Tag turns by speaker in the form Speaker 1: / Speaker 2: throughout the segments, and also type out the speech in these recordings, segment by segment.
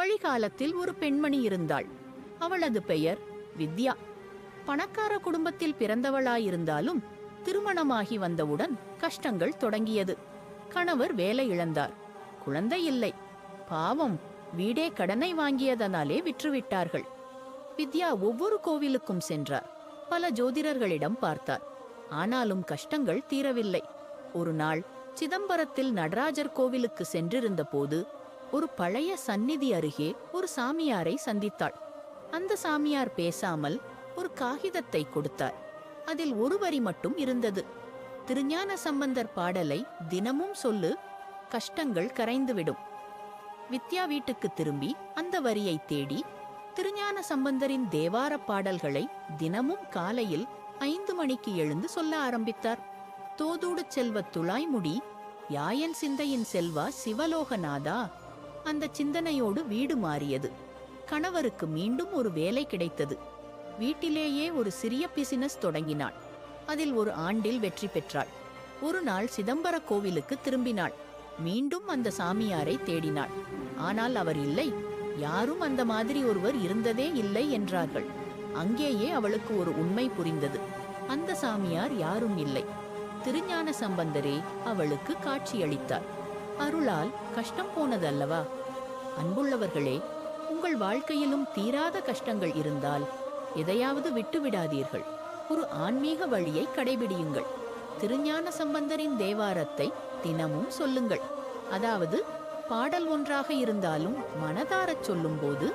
Speaker 1: பழிகாலத்தில் ஒரு பெண்மணி இருந்தாள். அவளது பெயர் வித்யா. பணக்கார குடும்பத்தில் பிறந்தவளாயிருந்தாலும் திருமணமாகி வந்தவுடன் கஷ்டங்கள் தொடங்கியது. கணவர் வேலை இழந்தார். குழந்தை இல்லை. பாவம் வீடே கடனை வாங்கியதனாலே விற்றுவிட்டார்கள். வித்யா ஒவ்வொரு கோவிலுக்கும் சென்றார். பல ஜோதிடர்களிடம் பார்த்தார். ஆனாலும் கஷ்டங்கள் தீரவில்லை. ஒரு நாள் சிதம்பரத்தில் நடராஜர் கோவிலுக்கு சென்றிருந்த போது ஒரு பழைய சந்நிதி அருகே ஒரு சாமியாரை சந்தித்தாள். அந்த சாமியார் பேசாமல் ஒரு காகிதத்தை கொடுத்தார். அதில் ஒரு வரி மட்டும் இருந்தது. திருஞான சம்பந்தர் பாடலை தினமும் சொல்லு கஷ்டங்கள் கரைந்துவிடும். வித்யா வீட்டுக்கு திரும்பி அந்த வரியை தேடி திருஞான சம்பந்தரின் தேவார பாடல்களை தினமும் காலையில் ஐந்து மணிக்கு எழுந்து சொல்ல ஆரம்பித்தார். தோதூடு செல்வ துளாய்முடி யாயன் சிந்தையின் செல்வா சிவலோகநாதா அந்த சிந்தனையோடு வீடு மாறியது. கணவருக்கு மீண்டும் ஒரு வேலை கிடைத்தது. வீட்டிலேயே ஒரு சிறிய பிசினஸ் தொடங்கினாள். அதில் ஒரு ஆண்டில் வெற்றி பெற்றாள். ஒரு நாள் சிதம்பர கோவிலுக்கு திரும்பினாள். மீண்டும் அந்த சாமியாரை தேடினாள். ஆனால் அவர் இல்லை. யாரும் அந்த மாதிரி ஒருவர் இருந்ததே இல்லை என்றார்கள். அங்கேயே அவளுக்கு ஒரு உண்மை புரிந்தது. அந்த சாமியார் யாரும் இல்லை. திருஞான சம்பந்தரே அவளுக்கு காட்சியளித்தார். அருளால் கஷ்டம் போனதல்லவா? அன்புள்ளவர்களே உங்கள் வாழ்க்கையிலும் தீராத கஷ்டங்கள் இருந்தால் எதையாவது விட்டுவிடாதீர்கள். ஒரு ஆன்மீக வழியை கடைபிடியுங்கள். திருஞான சம்பந்தரின் தேவாரத்தை தினமும் சொல்லுங்கள். அதாவது பாடல் ஒன்றாக இருந்தாலும் மனதாரச் சொல்லும்போது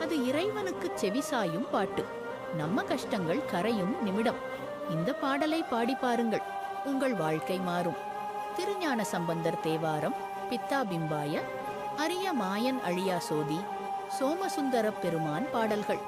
Speaker 1: அது இறைவனுக்கு செவிசாயும் பாட்டு. நம்ம கஷ்டங்கள் கரையும் நிமிடம். இந்த பாடலை பாடி பாருங்கள். உங்கள் வாழ்க்கை மாறும். திருஞான சம்பந்தர் தேவாரம் பித்தாபிம்பாய அரிய மாயன் அழியா சோதி சோமசுந்தரப் பெருமான் பாடல்கள்.